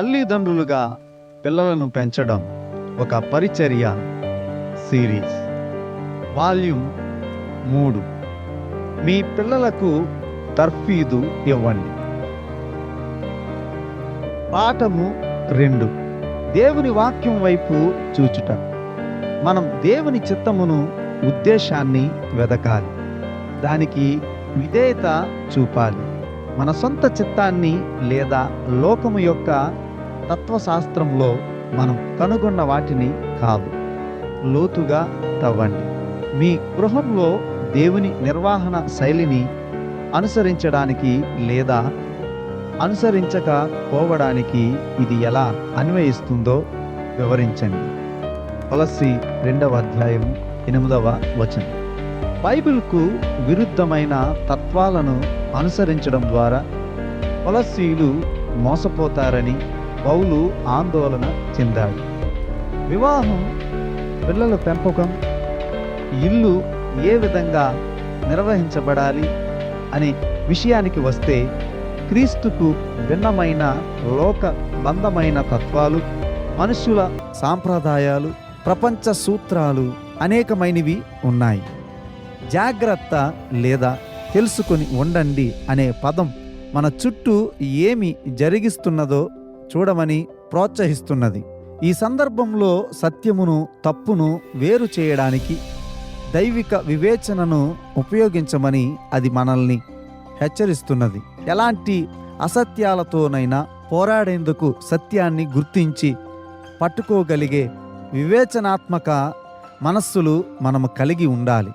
తల్లిదండ్రులుగా పిల్లలను పెంచడం ఒక పరిచర్య సిరీస్. వాల్యూమ్ మూడు. మీ పిల్లలకు తర్ఫీదు ఇవ్వండి. పాఠము రెండు. దేవుని వాక్యం వైపు చూచుట. మనం దేవుని చిత్తమును ఉద్దేశాన్ని వెదకాలి. దానికి విధేయత చూపాలి. మన సొంత చిత్తాన్ని లేదా లోకము యొక్క తత్వశాస్త్రంలో మనం కనుగొన్న వాటిని కాదు. లోతుగా తవ్వండి. మీ గృహంలో దేవుని నిర్వహణ శైలిని అనుసరించడానికి లేదా అనుసరించక పోవడానికి ఇది ఎలా అన్వయిస్తుందో వివరించండి. తులసి రెండవ అధ్యాయం ఎనిమిదవ వచనం. బైబిల్కు విరుద్ధమైన తత్వాలను అనుసరించడం ద్వారా తులసీలు మోసపోతారని పౌలు ఆందోళన చెందాడు. వివాహం పిల్లల పెంపకం ఇల్లు ఏ విధంగా నిర్వహించబడాలి అనే విషయానికి వస్తే క్రీస్తుకు భిన్నమైన లోక బంధమైన తత్వాలు మనుషుల సాంప్రదాయాలు ప్రపంచ సూత్రాలు అనేకమైనవి ఉన్నాయి. జాగ్రత్త లేదా తెలుసుకొని ఉండండి అనే పదం మన చుట్టూ ఏమి జరిగిస్తున్నదో చూడమని ప్రోత్సహిస్తున్నది. ఈ సందర్భంలో సత్యమును తప్పును వేరు చేయడానికి దైవిక వివేచనను ఉపయోగించమని అది మనల్ని హెచ్చరిస్తున్నది. ఎలాంటి అసత్యాలతోనైనా పోరాడేందుకు సత్యాన్ని గుర్తించి పట్టుకోగలిగే వివేచనాత్మక మనస్సులు మనము కలిగి ఉండాలి.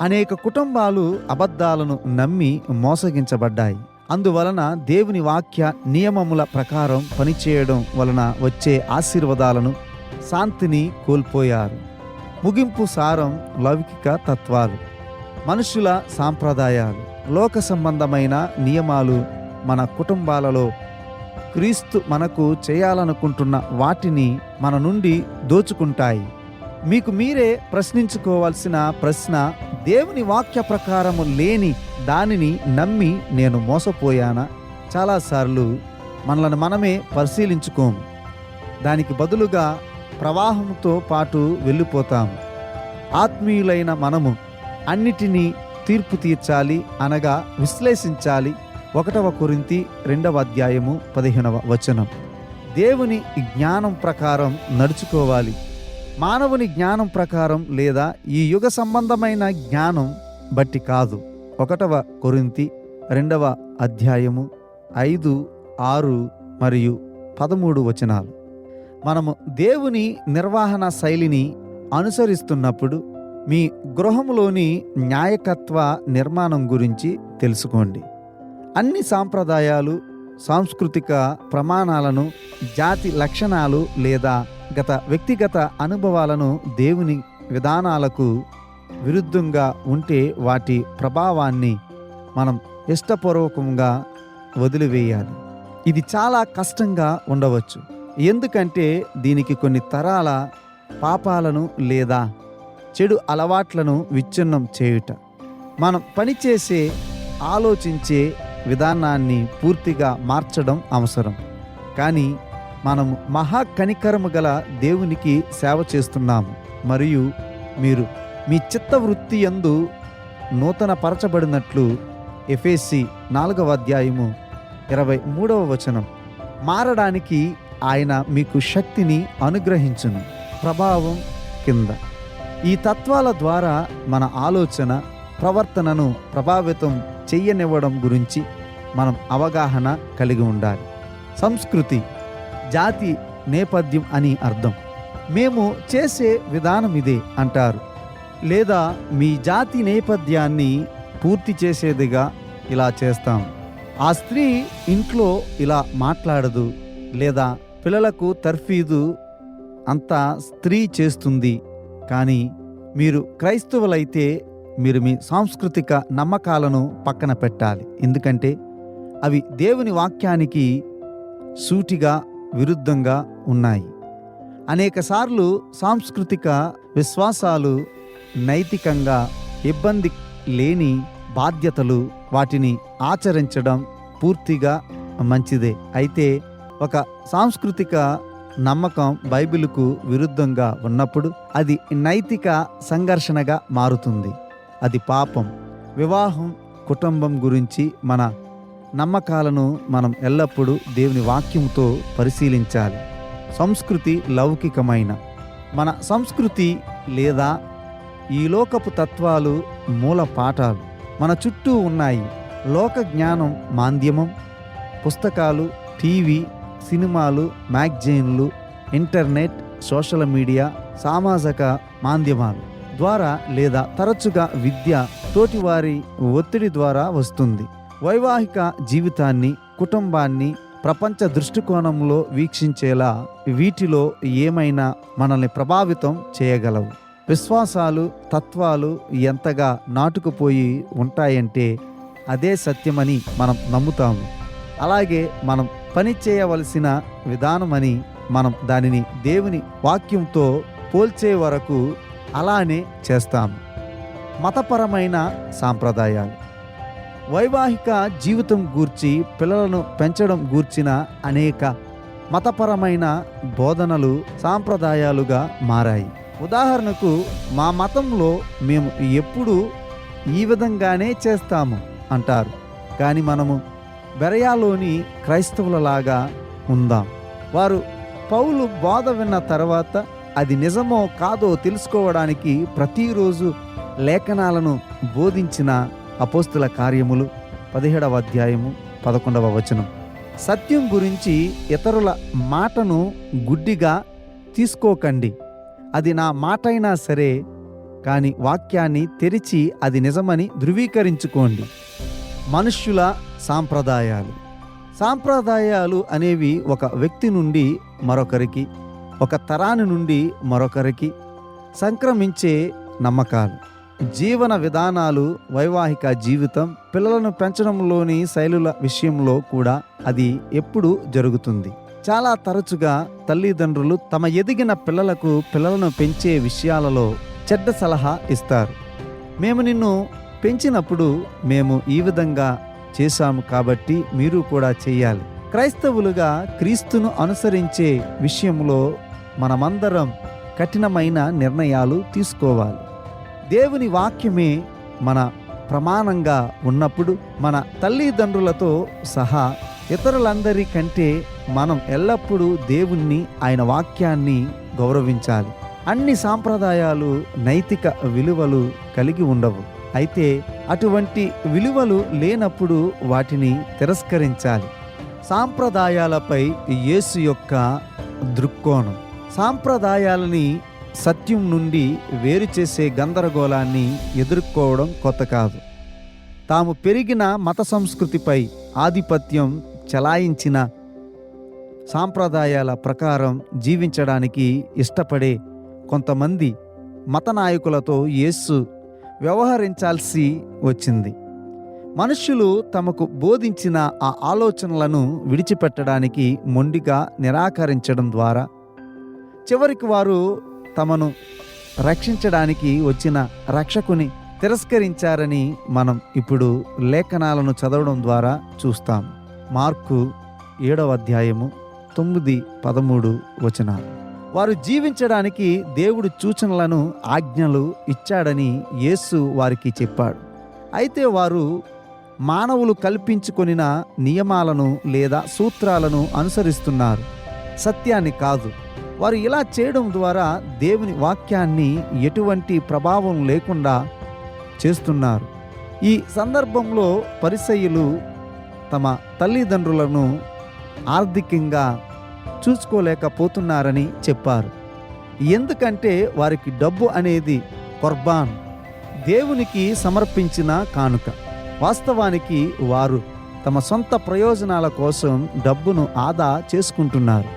అనేక కుటుంబాలు అబద్ధాలను నమ్మి మోసగించబడ్డాయి. అందువలన దేవుని వాక్య నియమముల ప్రకారం పనిచేయడం వలన వచ్చే ఆశీర్వాదాలను శాంతిని కోల్పోయారు. ముగింపు సారం లౌకిక తత్వాలు మనుషుల సాంప్రదాయాలు లోక సంబంధమైన నియమాలు మన కుటుంబాలలో క్రీస్తు మనకు చేయాలనుకుంటున్న వాటిని మన నుండి దోచుకుంటాయి. మీకు మీరే ప్రశ్నించుకోవాల్సిన ప్రశ్న దేవుని వాక్య ప్రకారము లేని దానిని నమ్మి నేను మోసపోయానా? చాలాసార్లు మనలను మనమే పరిశీలించుకోము. దానికి బదులుగా ప్రవాహంతో పాటు వెళ్ళిపోతాము ఆత్మీయులైన మనము అన్నిటినీ తీర్పు తీర్చాలి అనగా విశ్లేషించాలి. ఒకటవ కురింతి రెండవ అధ్యాయము పదిహేనవ వచనం. దేవుని జ్ఞానం ప్రకారం నడుచుకోవాలి. మానవుని జ్ఞానం ప్రకారం లేదా ఈ యుగ సంబంధమైన జ్ఞానం బట్టి కాదు. ఒకటవ కొరింతి రెండవ అధ్యాయము ఐదు ఆరు మరియు పదమూడు వచనాలు. మనము దేవుని నిర్వహణ శైలిని అనుసరిస్తున్నప్పుడు మీ గృహంలోని న్యాయకత్వ నిర్మాణం గురించి తెలుసుకోండి. అన్ని సాంప్రదాయాలు సాంస్కృతిక ప్రమాణాలను జాతి లక్షణాలు లేదా గత వ్యక్తిగత అనుభవాలను దేవుని విధానాలకు విరుద్ధంగా ఉంటే వాటి ప్రభావాన్ని మనం ఇష్టపూర్వకంగా వదిలివేయాలి. ఇది చాలా కష్టంగా ఉండవచ్చు. ఎందుకంటే దీనికి కొన్ని తరాల పాపాలను లేదా చెడు అలవాట్లను విచ్ఛిన్నం చేయుట. మనం పనిచేసే ఆలోచించే విధానాన్ని పూర్తిగా మార్చడం అవసరం. కానీ మనం మహాకనికరము గల దేవునికి సేవ చేస్తున్నాము. మరియు మీరు మీ చిత్తవృత్తి యందు నూతన పరచబడినట్లు ఎఫ్ఎస్సి నాలుగవ అధ్యాయము ఇరవై మూడవ వచనం. మారడానికి ఆయన మీకు శక్తిని అనుగ్రహించును. ప్రభావం కింద. ఈ తత్వాల ద్వారా మన ఆలోచన ప్రవర్తనను ప్రభావితం చెయ్యనివ్వడం గురించి మనం అవగాహన కలిగి ఉండాలి. సంస్కృతి జాతి నేపథ్యం అని అర్థం. మేము చేసే విధానం ఇదే అంటారు. లేదా మీ జాతి నేపథ్యాన్ని పూర్తి చేసేదిగా ఇలా చేస్తాం. ఆ స్త్రీ ఇంట్లో ఇలా మాట్లాడదు లేదా పిల్లలకు తర్ఫీదు అంతా స్త్రీ చేస్తుంది. కానీ మీరు క్రైస్తవులైతే మీరు మీ సాంస్కృతిక నమ్మకాలను పక్కన పెట్టాలి. ఎందుకంటే అవి దేవుని వాక్యానికి సూటిగా విరుద్ధంగా ఉన్నాయి. అనేకసార్లు సాంస్కృతిక విశ్వాసాలు నైతికంగా ఇబ్బంది లేని బాధ్యతలు వాటిని ఆచరించడం పూర్తిగా మంచిదే. అయితే ఒక సాంస్కృతిక నమ్మకం బైబిలుకు విరుద్ధంగా ఉన్నప్పుడు అది నైతిక సంఘర్షణగా మారుతుంది. అది పాపం వివాహం కుటుంబం గురించి మన నమ్మకాలను మనం ఎల్లప్పుడూ దేవుని వాక్యంతో పరిశీలించాలి. సంస్కృతి లౌకికమైన మన సంస్కృతి లేదా ఈ లోకపు తత్వాలు మూల పాఠాలు. మన చుట్టూ ఉన్నాయి లోక జ్ఞానం మాంద్యమం పుస్తకాలు టీవీ సినిమాలు మ్యాగజైన్లు ఇంటర్నెట్ సోషల్ మీడియా సామాజిక మాధ్యమాలు ద్వారా లేదా తరచుగా విద్య తోటివారి ఒత్తిడి ద్వారా వస్తుంది. వైవాహిక జీవితాన్ని కుటుంబాన్ని ప్రపంచ దృష్టికోణంలో వీక్షించేలా వీటిలో ఏమైనా మనల్ని ప్రభావితం చేయగలవు. విశ్వాసాలు తత్వాలు ఎంతగా నాటుకుపోయి ఉంటాయంటే అదే సత్యమని మనం నమ్ముతాము. అలాగే మనం పని చేయవలసిన విధానమని మనం దానిని దేవుని వాక్యంతో పోల్చే వరకు అలానే చేస్తాము మతపరమైన సాంప్రదాయాలు. వైవాహిక జీవితం గూర్చి పిల్లలను పెంచడం గూర్చిన అనేక మతపరమైన బోధనలు సాంప్రదాయాలుగా మారాయి. ఉదాహరణకు మా మతంలో మేము ఎప్పుడూ ఈ విధంగానే చేస్తాము అంటారు. కానీ మనము బెరయాలోని క్రైస్తవులలాగా ఉందాం. వారు పౌలు బోధ విన్న తర్వాత అది నిజమో కాదో తెలుసుకోవడానికి ప్రతిరోజు లేఖనాలను బోధించిన అపోస్తుల కార్యములు పదిహేడవ అధ్యాయము పదకొండవ వచనం. సత్యం గురించి ఇతరుల మాటను గుడ్డిగా తీసుకోకండి. అది నా మాటైనా సరే కానీ వాక్యాన్ని తెరిచి అది నిజమని ధృవీకరించుకోండి. మనుష్యుల సాంప్రదాయాలు. సాంప్రదాయాలు అనేవి ఒక వ్యక్తి నుండి మరొకరికి ఒక తరాని నుండి మరొకరికి సంక్రమించే నమ్మకాలు. జీవన విధానాలు వైవాహిక జీవితం పిల్లలను పెంచడంలోని శైలుల విషయంలో కూడా అది ఎప్పుడు జరుగుతుంది. చాలా తరచుగా తల్లిదండ్రులు తమ ఎదిగిన పిల్లలకు పిల్లలను పెంచే విషయాలలో చెడ్డ సలహా ఇస్తారు. మేము నిన్ను పెంచినప్పుడు మేము ఈ విధంగా చేశాము కాబట్టి మీరు కూడా చేయాలి. క్రైస్తవులుగా క్రీస్తును అనుసరించే విషయంలో మనమందరం కఠినమైన నిర్ణయాలు తీసుకోవాలి. దేవుని వాక్యమే మన ప్రమాణంగా ఉన్నప్పుడు మన తల్లిదండ్రులతో సహా ఇతరులందరి కంటే మనం ఎల్లప్పుడూ దేవుణ్ణి ఆయన వాక్యాన్ని గౌరవించాలి. అన్ని సాంప్రదాయాలు నైతిక విలువలు కలిగి ఉండవు. అయితే అటువంటి విలువలు లేనప్పుడు వాటిని తిరస్కరించాలి. సాంప్రదాయాలపై యేసు యొక్క దృక్కోణం. సాంప్రదాయాలని సత్యం నుండి వేరు చేసే గందరగోళాన్ని ఎదుర్కోవడం కొత్త కాదు. తాము పెరిగిన మత సంస్కృతిపై ఆధిపత్యం చలాయించిన సాంప్రదాయాల ప్రకారం జీవించడానికి ఇష్టపడే కొంతమంది మత నాయకులతో యేసు వ్యవహరించాల్సి వచ్చింది. మనుష్యులు తమకు బోధించిన ఆ ఆలోచనలను విడిచిపెట్టడానికి మొండిగా నిరాకరించడం ద్వారా చివరికి వారు తమను రక్షించడానికి వచ్చిన రక్షకుని తిరస్కరించారని మనం ఇప్పుడు లేఖనాలను చదవడం ద్వారా చూస్తాం. మార్కు ఏడవ అధ్యాయము తొమ్మిది పదమూడు వచనాలు వారు జీవించడానికి దేవుడు సూచనలను ఆజ్ఞలు ఇచ్చాడని యేసు వారికి చెప్పాడు. అయితే వారు మానవులు కల్పించుకొనిన నియమాలను లేదా సూత్రాలను అనుసరిస్తున్నారు. సత్యాన్ని కాదు. వారు ఇలా చేయడం ద్వారా దేవుని వాక్యాన్ని ఎటువంటి ప్రభావం లేకుండా చేస్తున్నారు. ఈ సందర్భంలో పరిసయ్యులు తమ తల్లిదండ్రులను ఆర్థికంగా చూసుకోలేకపోతున్నారని చెప్పారు. ఎందుకంటే వారికి డబ్బు అనేది కొర్బాన్ దేవునికి సమర్పించిన కానుక. వాస్తవానికి వారు తమ సొంత ప్రయోజనాల కోసం డబ్బును ఆదా చేసుకుంటున్నారు.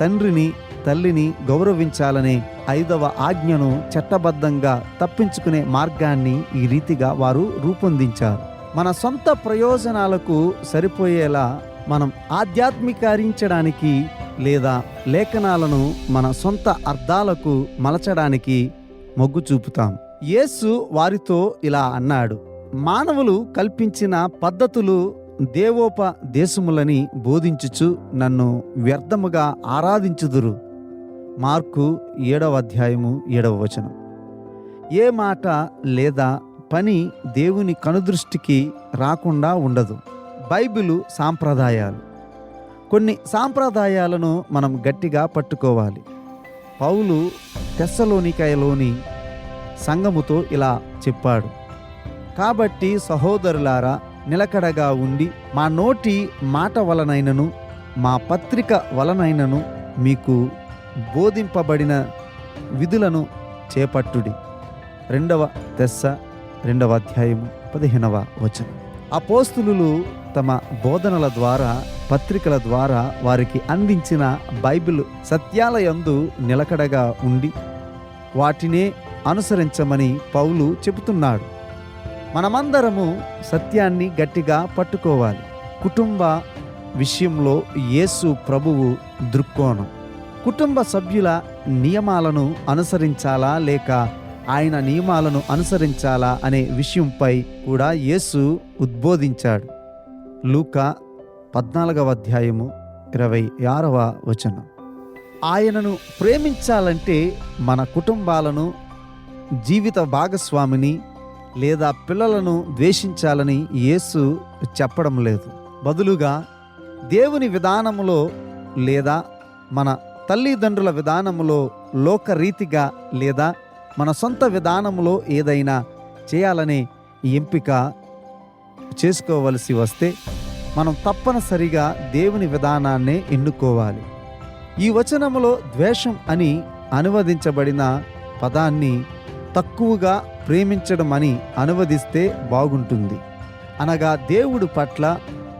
తండ్రిని తల్లిని గౌరవించాలనే ఐదవ ఆజ్ఞను చట్టబద్ధంగా తప్పించుకునే మార్గాన్ని ఈ రీతిగా వారు రూపొందించారు. మన సొంత ప్రయోజనాలకు సరిపోయేలా మనం ఆధ్యాత్మికరించడానికి లేదా లేఖనాలను మన సొంత అర్థాలకు మలచడానికి మొగ్గు చూపుతాం. యేసు వారితో ఇలా అన్నాడు మానవులు కల్పించిన పద్ధతులు దేవోపదేశములని బోధించుచు నన్ను వ్యర్థముగా ఆరాధించుదురు. మార్కు ఏడవ అధ్యాయము ఏడవ వచనం. ఏ మాట లేదా పని దేవుని కనుదృష్టికి రాకుండా ఉండదు. బైబిలు సాంప్రదాయాలు. కొన్ని సాంప్రదాయాలను మనం గట్టిగా పట్టుకోవాలి. పౌలు తెస్సలోనికాయలోని సంఘముతో ఇలా చెప్పాడు. కాబట్టి సహోదరులారా నిలకడగా ఉండి మా నోటి మాట వలనైనను మా పత్రిక వలనైనను మీకు బోధింపబడిన విధులను చేపట్టుడి. రెండవ తెస్స రెండవ అధ్యాయము పదిహేనవ వచనం. అపోస్తులు తమ బోధనల ద్వారా పత్రికల ద్వారా వారికి అందించిన బైబిల్ సత్యాలయందు నిలకడగా ఉండి వాటినే అనుసరించమని పౌలు చెబుతున్నాడు. మనమందరము సత్యాన్ని గట్టిగా పట్టుకోవాలి. కుటుంబ విషయంలో యేసు ప్రభువు దృక్కోణం. కుటుంబ సభ్యుల నియమాలను అనుసరించాలా లేక ఆయన నియమాలను అనుసరించాలా అనే విషయంపై కూడా యేసు ఉద్బోధించాడు. లూకా పద్నాలుగవ అధ్యాయము ఇరవై ఆరవ వచనం. ఆయనను ప్రేమించాలంటే మన కుటుంబాలను జీవిత భాగస్వామిని లేదా పిల్లలను ద్వేషించాలని యేసు చెప్పడం లేదు. బదులుగా దేవుని విధానములో లేదా మన తల్లిదండ్రుల విధానములో లోకరీతిగా లేదా మన సొంత విధానములో ఏదైనా చేయాలనే ఎంపిక చేసుకోవలసి వస్తే మనం తప్పనిసరిగా దేవుని విధానాన్నే ఎన్నుకోవాలి. ఈ వచనములో ద్వేషం అని అనువదించబడిన పదాన్ని తక్కువగా ప్రేమించడం అని అనువదిస్తే బాగుంటుంది. అనగా దేవుడు పట్ల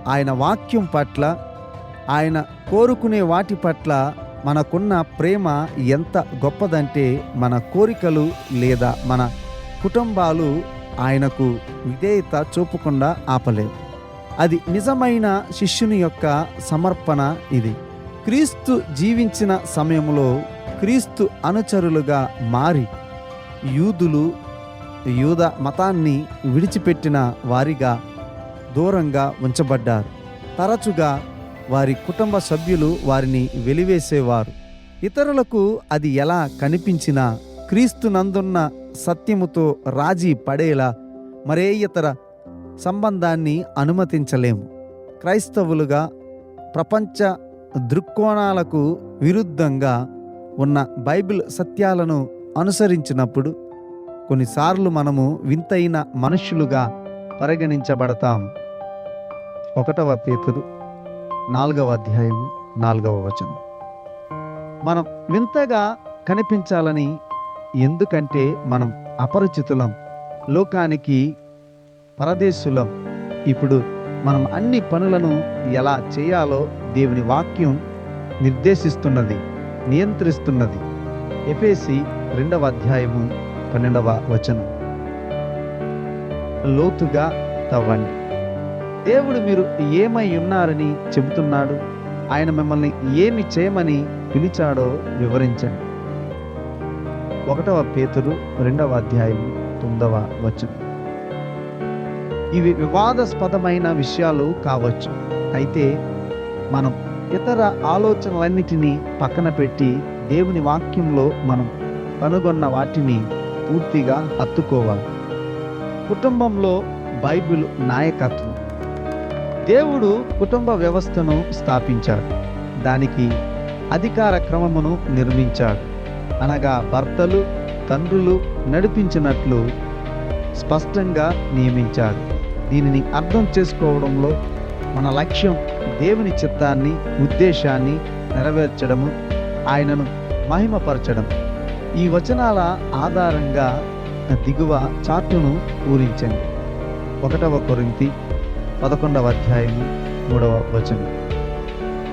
ఆయన వాక్యం పట్ల ఆయన కోరుకునే వాటి పట్ల మనకున్న ప్రేమ ఎంత గొప్పదంటే మన కోరికలు లేదా మన కుటుంబాలు ఆయనకు విధేయత చూపకుండా ఆపలేదు అది నిజమైన శిష్యుని యొక్క సమర్పణ ఇది. క్రీస్తు జీవించిన సమయంలో క్రీస్తు అనుచరులుగా మారి యూదులు యూద మతాన్ని విడిచిపెట్టిన వారిగా దూరంగా ఉంచబడ్డారు. తరచుగా వారి కుటుంబ సభ్యులు వారిని వెలివేసేవారు. ఇతరులకు అది ఎలా కనిపించినా క్రీస్తు నందున్న సత్యముతో రాజీ పడేలా మరే ఇతర సంబంధాన్ని అనుమతించలేము. క్రైస్తవులుగా ప్రపంచ దృక్కోణాలకు విరుద్ధంగా ఉన్న బైబిల్ సత్యాలను అనుసరించినప్పుడు కొన్నిసార్లు మనము వింతైన మనుష్యులుగా పరిగణించబడతాం. ఒకటవ పేతురు నాలుగవ అధ్యాయం నాలుగవ వచనం. మనం వింతగా కనిపించాలని ఎందుకంటే మనం అపరిచితులం లోకానికి పరదేశులం. ఇప్పుడు మనం అన్ని పనులను ఎలా చేయాలో దేవుని వాక్యం నిర్దేశిస్తున్నది నియంత్రిస్తున్నది. ఎఫేసి రెండవ అధ్యాయము పన్నెండవ వచనం. లోతుగా తవ్వండి. దేవుడు మీరు ఏమై ఉన్నారని చెబుతున్నాడు? ఆయన మిమ్మల్ని ఏమి చేయమని పిలిచాడో వివరించండి. ఒకటవ పేతురు రెండవ అధ్యాయం తొమ్మిదవ వచనం. ఇవి వివాదాస్పదమైన విషయాలు కావచ్చు. అయితే మనం ఇతర ఆలోచనలన్నిటినీ పక్కన పెట్టి దేవుని వాక్యంలో మనం కనుగొన్న వాటిని పూర్తిగా హత్తుకోవాలి. కుటుంబంలో బైబిల్ నాయకత్వం. దేవుడు కుటుంబ వ్యవస్థను స్థాపించాడు. దానికి అధికార క్రమమును నిర్మించాడు. అనగా భర్తలు తండ్రులు నడిపించినట్లు స్పష్టంగా నియమించాడు దీనిని అర్థం చేసుకోవడంలో మన లక్ష్యం దేవుని చిత్తాన్ని ఉద్దేశాన్ని నెరవేర్చడము ఆయనను మహిమపరచడం. ఈ వచనాల ఆధారంగా దిగువ చార్టును పూరించండి ఒకటవ కొరింతి పదకొండవ అధ్యాయము మూడవ వచనం.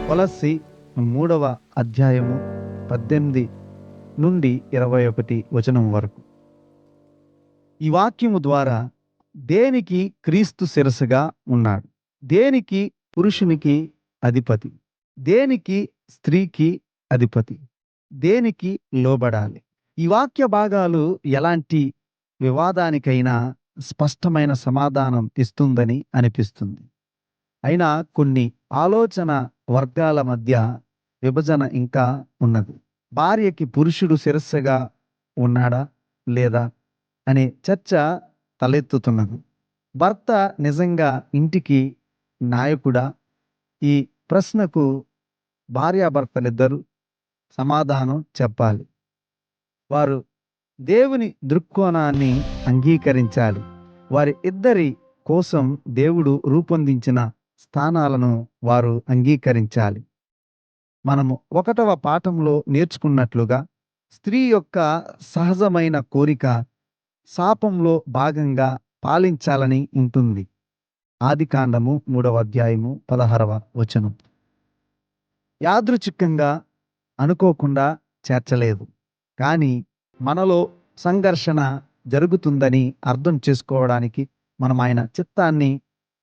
కొలసి మూడవ అధ్యాయము పద్దెనిమిది నుండి ఇరవై ఒకటి వచనం వరకు. ఈ వాక్యము ద్వారా దేనికి క్రీస్తు శిరస్సుగా ఉన్నాడు? దేనికి పురుషునికి అధిపతి? దేనికి స్త్రీకి అధిపతి? దేనికి లోబడాలి? ఈ వాక్య భాగాలు ఎలాంటి వివాదానికైనా స్పష్టమైన సమాధానం ఇస్తుందని అనిపిస్తుంది. అయినా కొన్ని ఆలోచన వర్గాల మధ్య విభజన ఇంకా ఉన్నది. భార్యకి పురుషుడు శిరస్సుగా ఉన్నాడా లేదా అనే చర్చ తలెత్తుతున్నది. భర్త నిజంగా ఇంటికి నాయకుడా? ఈ ప్రశ్నకు భార్యాభర్తలిద్దరూ సమాధానం చెప్పాలి. వారు దేవుని దృక్కోణాన్ని అంగీకరించాలి. వారి ఇద్దరి కోసం దేవుడు రూపొందించిన స్థానాలను వారు అంగీకరించాలి. మనము ఒకటవ పాఠంలో నేర్చుకున్నట్లుగా స్త్రీ యొక్క సహజమైన కోరిక శాపంలో భాగంగా పాలించాలని ఉంటుంది. ఆదికాండము మూడవ అధ్యాయము పదహారవ వచనం. యాదృచ్ఛికంగా అనుకోకుండా చేర్చలేదు. కానీ మనలో సంఘర్షణ జరుగుతుందని అర్థం చేసుకోవడానికి మనం ఆయన చిత్తాన్ని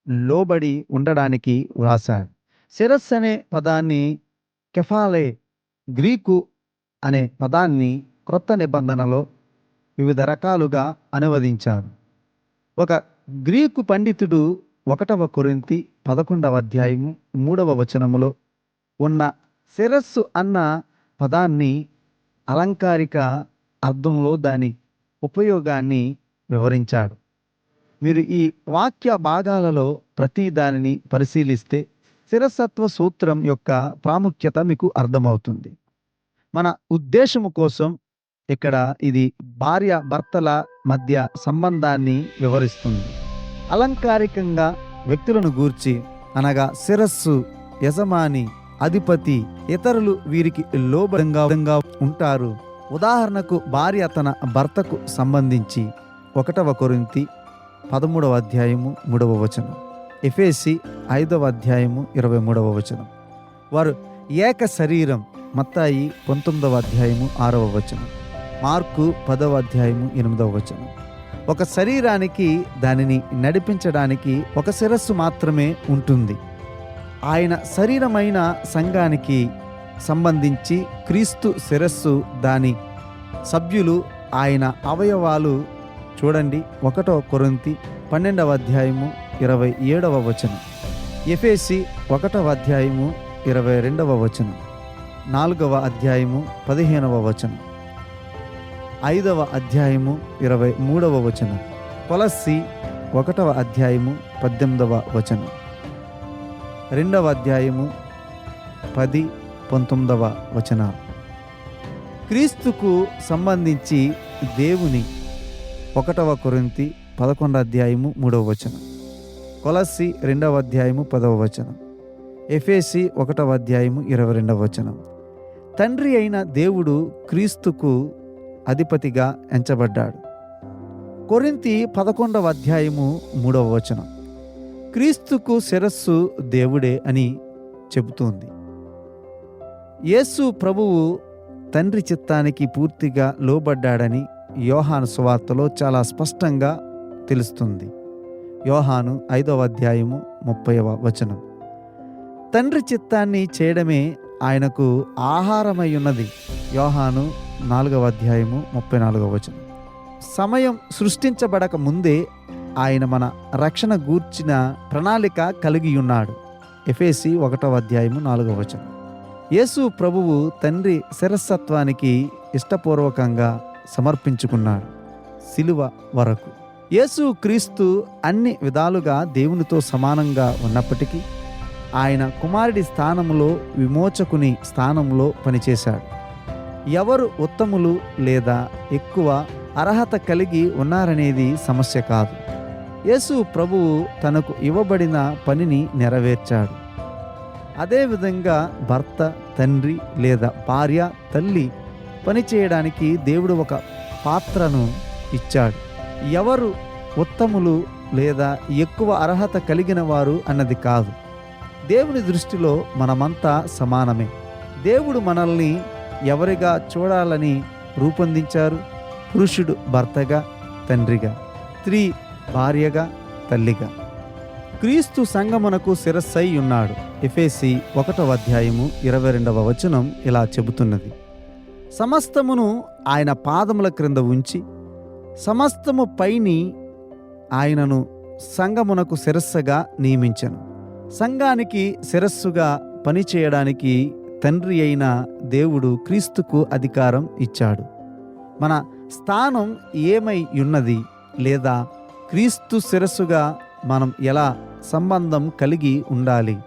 లోబడి ఉండడానికి వ్రాశాడు. శిరస్సు అనే పదాన్ని కెఫాలే గ్రీకు అనే పదాన్ని క్రొత్త నిబంధనలో వివిధ రకాలుగా అనువదించారు. ఒక గ్రీకు పండితుడు ఒకటవ కొరింతి పదకొండవ అధ్యాయము మూడవ వచనములో ఉన్న శిరస్సు అన్న పదాన్ని అలంకారిక అర్థంలో దాని ఉపయోగాన్ని వివరించాడు. మీరు ఈ వాక్య భాగాలలో ప్రతి దానిని పరిశీలిస్తే స్థిరసత్వ సూత్రం యొక్క ప్రాముఖ్యత మీకు అర్థమవుతుంది. మన ఉద్దేశము కోసం ఇక్కడ ఇది భార్య భర్తల మధ్య సంబంధాన్ని వివరిస్తుంది. అలంకారికంగా వ్యక్తులను గూర్చి అనగా శిరస్సు యజమాని అధిపతి ఇతరులు వీరికి లోబడంగా ఉంటారు. ఉదాహరణకు భార్య తన భర్తకు సంబంధించి ఒకటవ కొరింతి పదమూడవ అధ్యాయము మూడవ వచనం. ఎఫేసి ఐదవ అధ్యాయము ఇరవై మూడవ వచనం. వారు ఏక శరీరం మత్తాయి పంతొమ్మిదవ అధ్యాయము ఆరవ వచనం. మార్కు పదవ అధ్యాయము ఎనిమిదవ వచనం. ఒక శరీరానికి దానిని నడిపించడానికి ఒక శిరస్సు మాత్రమే ఉంటుంది. ఆయన శరీరమైన సంఘానికి సంబంధించి క్రీస్తు శిరస్సు దాని సభ్యులు ఆయన అవయవాలు చూడండి ఒకటో కొరంతి పన్నెండవ అధ్యాయము ఇరవై ఏడవ వచనం. ఎఫేసి ఒకటవ అధ్యాయము ఇరవై రెండవ వచనం. నాలుగవ అధ్యాయము పదిహేనవ వచనం. ఐదవ అధ్యాయము ఇరవై మూడవ వచనం. కొలస్సి ఒకటవ అధ్యాయము పద్దెనిమిదవ వచనం. రెండవ అధ్యాయము పది పంతొమ్మిదవ వచనాలు క్రీస్తుకు సంబంధించి దేవుని ఒకటవ కొరింతి పదకొండవ అధ్యాయము మూడవ వచనం. కొలసి రెండవ అధ్యాయము పదవ వచనం. ఎఫేసి ఒకటవ అధ్యాయము ఇరవై రెండవ వచనం. తండ్రి అయిన దేవుడు క్రీస్తుకు అధిపతిగా ఎంచబడ్డాడు. కొరింతి పదకొండవ అధ్యాయము మూడవ వచనం. క్రీస్తుకు శిరస్సు దేవుడే అని చెబుతోంది. యేసు ప్రభువు తండ్రి చిత్తానికి పూర్తిగా లోబడ్డాడని యోహాను సువార్తలో చాలా స్పష్టంగా తెలుస్తుంది. యోహాను ఐదవ అధ్యాయము ముప్పైవ వచనం. తండ్రి చిత్తాన్ని చేయడమే ఆయనకు ఆహారమై ఉన్నది యోహాను నాలుగవ అధ్యాయము ముప్పై నాలుగవ వచనం. సమయం సృష్టించబడక ముందే ఆయన మన రక్షణ గూర్చిన ప్రణాళిక కలిగి ఉన్నాడు ఎఫేసి ఒకటవ అధ్యాయము నాలుగవ వచనం. యేసు ప్రభువు తండ్రి శిరస్సత్వానికి ఇష్టపూర్వకంగా సమర్పించుకున్నాడు. సిలువ వరకు. యేసు క్రీస్తు అన్ని విధాలుగా దేవునితో సమానంగా ఉన్నప్పటికీ ఆయన కుమారుడి స్థానంలో విమోచకుని స్థానంలో పనిచేశాడు. ఎవరు ఉత్తములు లేదా ఎక్కువ అర్హత కలిగి ఉన్నారనేది సమస్య కాదు. యేసు ప్రభువు తనకు ఇవ్వబడిన పనిని నెరవేర్చాడు. అదేవిధంగా భర్త తండ్రి లేదా భార్య తల్లి పనిచేయడానికి దేవుడు ఒక పాత్రను ఇచ్చాడు. ఎవరు ఉత్తములు లేదా ఎక్కువ అర్హత కలిగిన వారు అన్నది కాదు. దేవుని దృష్టిలో మనమంతా సమానమే. దేవుడు మనల్ని ఎవరిగా చూడాలని రూపొందించారు? పురుషుడు భర్తగా తండ్రిగా స్త్రీ భార్యగా తల్లిగా. క్రీస్తు సంగమునకు శిరస్సై ఉన్నాడు. ఎఫేసి ఒకటవ అధ్యాయము ఇరవై రెండవ వచనం ఇలా చెబుతున్నది. సమస్తమును ఆయన పాదముల క్రింద ఉంచి సమస్తము పైని ఆయనను సంగమునకు శిరస్సుగా నియమించను. సంఘానికి శిరస్సుగా పనిచేయడానికి తండ్రి అయిన దేవుడు క్రీస్తుకు అధికారం ఇచ్చాడు. మన స్థానం ఏమై ఉన్నది లేదా క్రీస్తు శిరస్సుగా మనం ఎలా సంబంధం కలిగి ఉండాలి?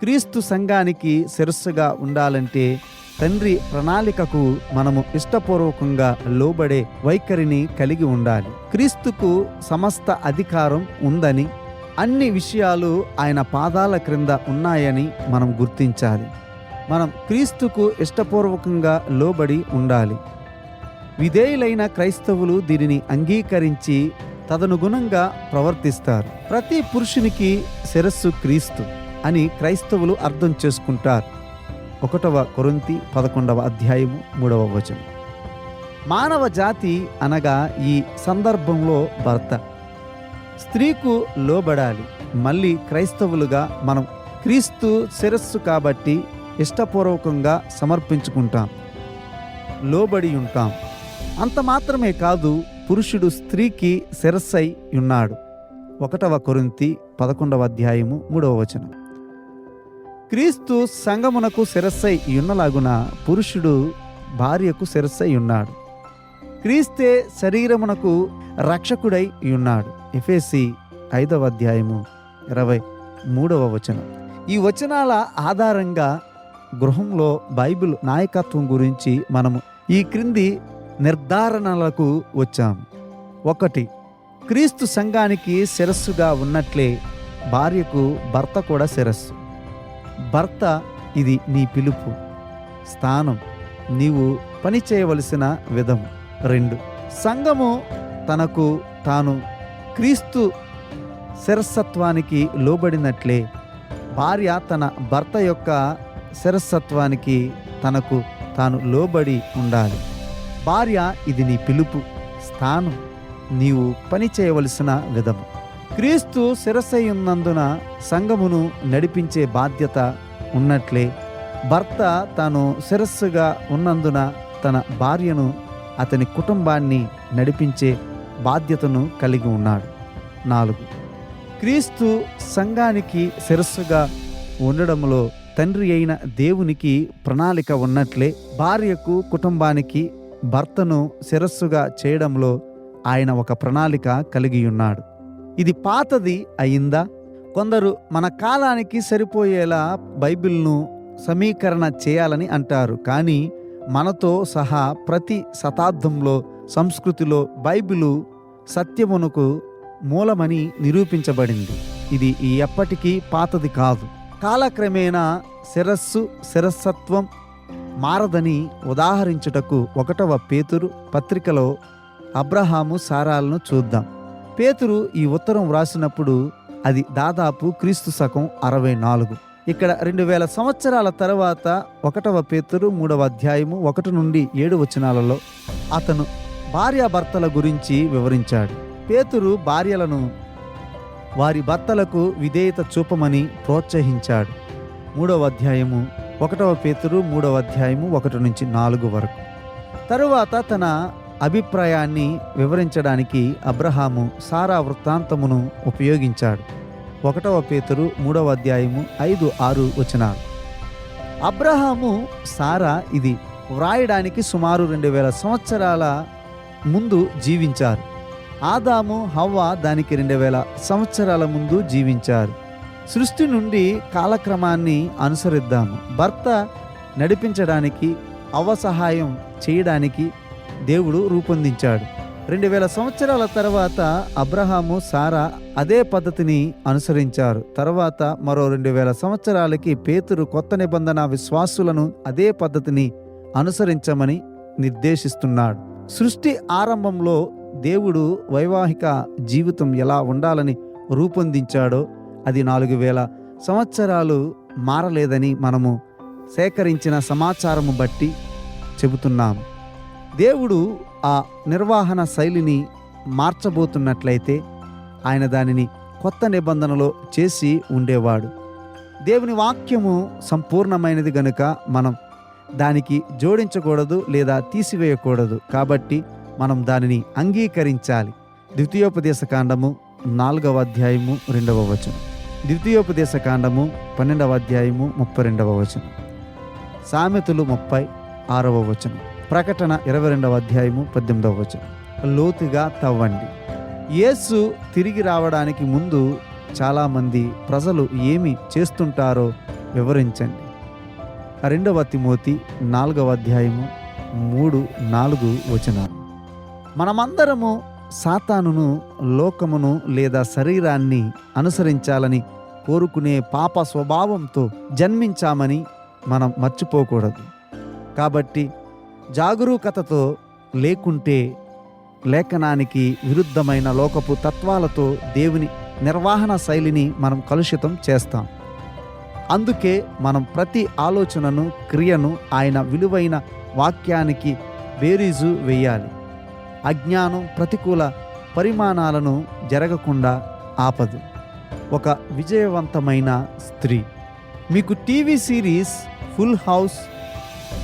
క్రీస్తు సంఘానికి శిరస్సుగా ఉండాలంటే తండ్రి ప్రణాళికకు మనము ఇష్టపూర్వకంగా లోబడే వైఖరిని కలిగి ఉండాలి. క్రీస్తుకు సమస్త అధికారం ఉందని అన్ని విషయాలు ఆయన పాదాల క్రింద ఉన్నాయని మనం గుర్తించాలి. మనం క్రీస్తుకు ఇష్టపూర్వకంగా లోబడి ఉండాలి. విధేయులైన క్రైస్తవులు దీనిని అంగీకరించి తదనుగుణంగా ప్రవర్తిస్తారు. ప్రతి పురుషునికి శిరస్సు క్రీస్తు అని క్రైస్తవులు అర్థం చేసుకుంటారు. ఒకటవ కొరింతి పదకొండవ అధ్యాయము మూడవ వచనం. మానవ జాతి అనగా ఈ సందర్భంలో భర్త. స్త్రీకు లోబడాలి మళ్ళీ క్రైస్తవులుగా మనం క్రీస్తు శిరస్సు కాబట్టి ఇష్టపూర్వకంగా సమర్పించుకుంటాం లోబడి ఉంటాం. అంత మాత్రమే కాదు పురుషుడు స్త్రీకి శిరస్సై ఉన్నాడు. ఒకటవ కొరింతి పదకొండవ అధ్యాయము మూడవ వచనం. క్రీస్తు సంగమునకు శిరస్సై ఉన్నలాగున పురుషుడు భార్యకు శిరస్సై ఉన్నాడు. క్రీస్తే శరీరమునకు రక్షకుడై ఉన్నాడు. ఎఫేసి ఐదవ అధ్యాయము ఇరవై మూడవ వచనం. ఈ వచనాల ఆధారంగా గృహంలో బైబిల్ నాయకత్వం గురించి మనము ఈ క్రింది నిర్ధారణలకు వచ్చాము ఒకటి క్రీస్తు సంఘానికి శిరస్సుగా ఉన్నట్లే భార్యకు భర్త కూడా శిరస్సు. భర్త ఇది నీ పిలుపు. స్థానం నీవు పని చేయవలసిన విధం. రెండు. సంఘము తనకు తాను క్రీస్తు శిరస్సత్వానికి లోబడినట్లే. భార్య తన భర్త యొక్క శిరస్సత్వానికి తనకు తాను లోబడి ఉండాలి. భార్య ఇది నీ పిలుపు. స్థానం నీవు పని చేయవలసిన విధము క్రీస్తు శిరస్సై ఉన్నందున సంఘమును నడిపించే బాధ్యత ఉన్నట్లే. భర్త తాను శిరస్సుగా ఉన్నందున తన భార్యను అతని కుటుంబాన్ని నడిపించే బాధ్యతను కలిగి ఉన్నాడు. నాలుగు. క్రీస్తు సంఘానికి శిరస్సుగా ఉండడంలో తండ్రి అయిన దేవునికి ప్రణాళిక ఉన్నట్లే. భార్యకు కుటుంబానికి భర్తను శిరస్సుగా చేయడంలో ఆయన ఒక ప్రణాళిక కలిగి ఉన్నాడు ఇది పాతది అయిందా? కొందరు మన కాలానికి సరిపోయేలా బైబిల్ను సమీకరణ చేయాలని అంటారు. కానీ మనతో సహా ప్రతి శతాబ్దంలో సంస్కృతిలో బైబిలు సత్యమునకు మూలమని నిరూపించబడింది. ఇది ఎప్పటికీ పాతది కాదు. కాలక్రమేణా శిరస్సు శిరస్సత్వం మారదని ఉదాహరించుటకు ఒకటవ పేతురు పత్రికలో అబ్రహాము సారాలను చూద్దాం. పేతురు ఈ ఉత్తరం వ్రాసినప్పుడు అది దాదాపు క్రీస్తు శకం అరవై నాలుగు. ఇక్కడ రెండు వేల సంవత్సరాల తర్వాత ఒకటవ పేతురు మూడవ అధ్యాయము ఒకటి నుండి ఏడు వచనాలలో అతను భార్యాభర్తల గురించి వివరించాడు. పేతురు భార్యలను వారి భర్తలకు విధేయత చూపమని ప్రోత్సహించాడు. మూడవ అధ్యాయము ఒకటవ పేతురు మూడవ అధ్యాయము ఒకటి నుంచి నాలుగు వరకు. తరువాత తన అభిప్రాయాన్ని వివరించడానికి అబ్రహాము సారా వృత్తాంతమును ఉపయోగించాడు. ఒకటవ పేతురు మూడవ అధ్యాయము ఐదు ఆరు వచనాలు. అబ్రహాము సారా ఇది వ్రాయడానికి సుమారు రెండు వేల సంవత్సరాల ముందు జీవించారు. ఆదాము హవ్వ దానికి రెండు వేల సంవత్సరాల ముందు జీవించారు. సృష్టి నుండి కాలక్రమాన్ని అనుసరిద్దాము. భర్త నడిపించడానికి అవసహాయం సహాయం చేయడానికి దేవుడు రూపొందించాడు. రెండు వేల సంవత్సరాల తర్వాత అబ్రహాము సారా అదే పద్ధతిని అనుసరించారు. తర్వాత మరో రెండు వేల సంవత్సరాలకి పేతురు కొత్త నిబంధన విశ్వాసులను అదే పద్ధతిని అనుసరించమని నిర్దేశిస్తున్నాడు. సృష్టి ఆరంభంలో దేవుడు వైవాహిక జీవితం ఎలా ఉండాలని రూపొందించాడో అది నాలుగు వేల సంవత్సరాలు మారలేదని మనము సేకరించిన సమాచారము బట్టి చెబుతున్నాము. దేవుడు ఆ నిర్వహణ శైలిని మార్చబోతున్నట్లయితే ఆయన దానిని కొత్త నిబంధనలో చేసి ఉండేవాడు. దేవుని వాక్యము సంపూర్ణమైనది గనుక మనం దానికి జోడించకూడదు లేదా తీసివేయకూడదు. కాబట్టి మనం దానిని అంగీకరించాలి. ద్వితీయోపదేశ కాండము నాలుగవ అధ్యాయము రెండవ వచనం. ద్వితీయోపదేశ కాండము పన్నెండవ అధ్యాయము ముప్పై రెండవ వచనం. సామెతలు ముప్పై ఆరవ వచనం. ప్రకటన ఇరవై రెండవ అధ్యాయము పద్దెనిమిదవ వచనం. లోతుగా తవ్వండి. యేసు తిరిగి రావడానికి ముందు చాలామంది ప్రజలు ఏమి చేస్తుంటారో వివరించండి. రెండవ తిమోతి నాలుగవ అధ్యాయము మూడు నాలుగు వచనాలు. మనమందరము సాతానును లోకమును లేదా శరీరాన్ని అనుసరించాలని కోరుకునే పాప స్వభావంతో జన్మించామని మనం మర్చిపోకూడదు. కాబట్టి జాగరూకతతో లేకుంటే లేఖనానికి విరుద్ధమైన లోకపు తత్వాలతో దేవుని నిర్వహణ శైలిని మనం కలుషితం చేస్తాం. అందుకే మనం ప్రతి ఆలోచనను క్రియను ఆయన విలువైన వాక్యానికి బేరీజు వేయాలి. అజ్ఞానం ప్రతికూల పరిమాణాలను జరగకుండా ఆపదు. ఒక విజయవంతమైన స్త్రీ. మీకు టీవీ సిరీస్ ఫుల్ హౌస్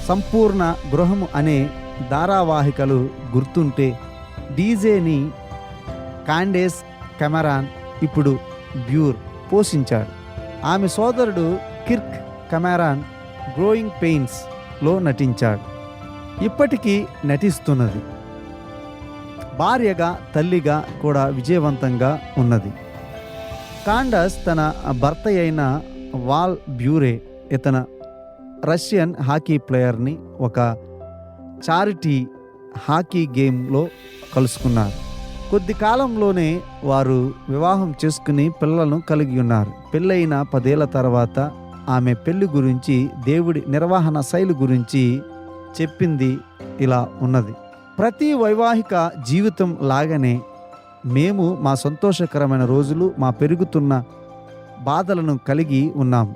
సంపూర్ణ గృహము అనే ధారావాహికలు గుర్తుంటే డీజేని కాండేస్ కెమెరాన్ ఇప్పుడు బ్యూర్ పోషించాడు. ఆమె సోదరుడు కిర్క్ కెమెరాన్ గ్రోయింగ్ పెయిన్స్లో నటించాడు. ఇప్పటికీ నటిస్తున్నది. భార్యగా తల్లిగా కూడా విజయవంతంగా ఉన్నది. కాండస్ తన భర్త అయిన వాల్ బ్యూరే ఇతన రష్యన్ హాకీ ప్లేయర్ని ఒక చారిటీ హాకీ గేమ్లో కలుసుకున్నారు. కొద్ది కాలంలోనే వారు వివాహం చేసుకుని పిల్లలను కలిగి ఉన్నారు. పెళ్ళైన పదేళ్ళ తర్వాత ఆమె పెళ్ళి గురించి దేవుడి నిర్వహణ శైలి గురించి చెప్పింది ఇలా ఉన్నది. ప్రతి వైవాహిక జీవితం లాగానే మేము మా సంతోషకరమైన రోజులు మా పెరుగుతున్న బాధలను కలిగి ఉన్నాం.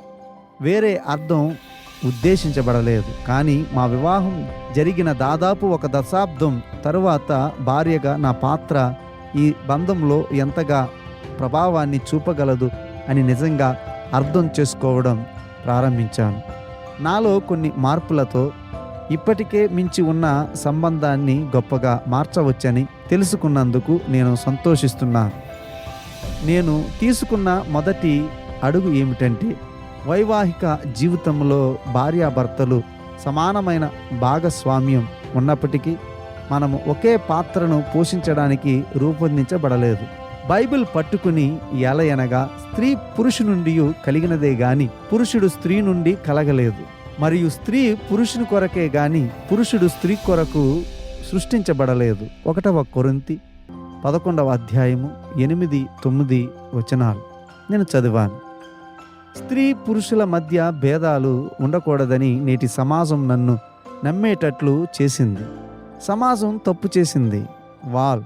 వేరే అర్థం ఉద్దేశించబడలేదు. కానీ మా వివాహం జరిగిన దాదాపు ఒక దశాబ్దం తరువాత భార్యగా నా పాత్ర ఈ బంధంలో ఎంతగా ప్రభావాన్ని చూపగలదు అని నిజంగా అర్థం చేసుకోవడం ప్రారంభించాను. నాలో కొన్ని మార్పులతో ఇప్పటికే మించి ఉన్న సంబంధాన్ని గొప్పగా మార్చవచ్చని తెలుసుకున్నందుకు నేను సంతోషిస్తున్నాను నేను తీసుకున్న మొదటి అడుగు ఏమిటంటే వైవాహిక జీవితంలో భార్యాభర్తలు సమానమైన భాగస్వామ్యం ఉన్నప్పటికీ మనము ఒకే పాత్రను పోషించడానికి రూపొందించబడలేదు. బైబిల్ పట్టుకుని ఎలయనగా స్త్రీ పురుషు నుండి కలిగినదే గాని పురుషుడు స్త్రీ నుండి కలగలేదు. మరియు స్త్రీ పురుషుని కొరకే గాని పురుషుడు స్త్రీ కొరకు సృష్టించబడలేదు. ఒకటవ కొరింతి పదకొండవ అధ్యాయము ఎనిమిది తొమ్మిది వచనాలు. నేను చదివాను. స్త్రీ పురుషుల మధ్య భేదాలు ఉండకూడదని నేటి సమాజం నన్ను నమ్మేటట్లు చేసింది. సమాజం తప్పు చేసింది. వాల్